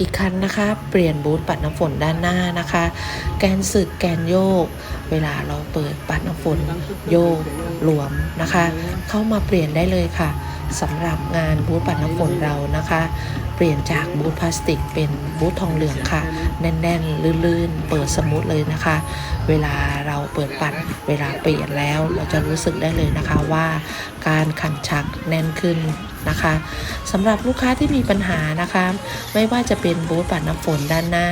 อีกคันนะคะ เปลี่ยนบูธปัดน้ำฝนด้านหน้านะคะ แกนสึกแกนโยก เวลาเราเปิดปัดน้ำฝนโยกหลวมนะคะ เข้ามาเปลี่ยนได้เลยค่ะสำหรับงานบูธปัดน้ำฝนเรานะคะ เปลี่ยนจากบูธพลาสติกเป็นบูธทองเหลืองค่ะ แน่นๆ ลื่นๆ เปิดสมูทเลยนะคะ เวลาเราเปิดปัดเวลาเปลี่ยนแล้ว เราจะรู้สึกได้เลยนะคะว่า การขันชักแน่นขึ้น นะคะสำหรับลูกค้าที่มีปัญหานะคะ ไม่ว่าจะเป็นบูธปัดน้ำฝนด้านหน้า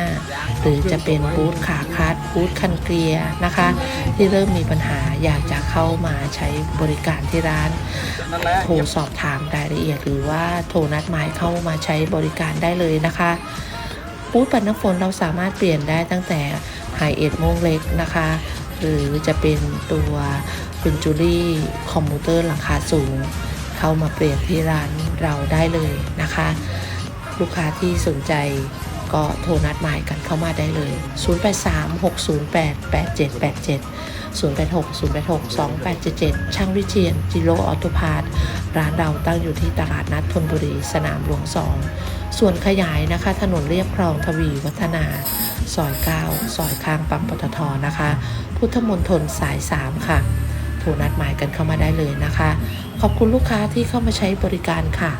หรือจะเป็นบูธขาคัดบูธคันเกลียร์นะคะ ที่เริ่มมีปัญหาอยากจะเข้ามาใช้บริการที่ร้าน โทรสอบถามรายละเอียด หรือว่าโทรนัดหมายเข้ามาใช้บริการได้เลยนะคะบูธปัดน้ำฝนเราสามารถเปลี่ยนได้ตั้งแต่ไฮเอ็ดโมงเล็กนะคะ หรือจะเป็นตัวเป็นจูรี่คอมพิวเตอร์หลังคาสูง เข้ามาเปลี่ยนที่ร้านเราได้เลยนะคะ ลูกค้าที่สนใจก็โทรนัดหมายกันเข้ามาได้เลย 0836088787 0860862877 ช่างวิเชียนจิโรออโตพาร์ทร้านเราตั้งอยู่ที่ตลาดนัดธนบุรีสนามหลวง2ส่วนขยายนะคะ ถนนเรียบคลองทวีวัฒนา ซอย 9 ซอยข้างปั๊มปตทนะคะ พุทธมณฑลสาย 3 ค่ะ นัดหมายกันเข้ามาได้เลยนะคะ ขอบคุณลูกค้าที่เข้ามาใช้บริการค่ะ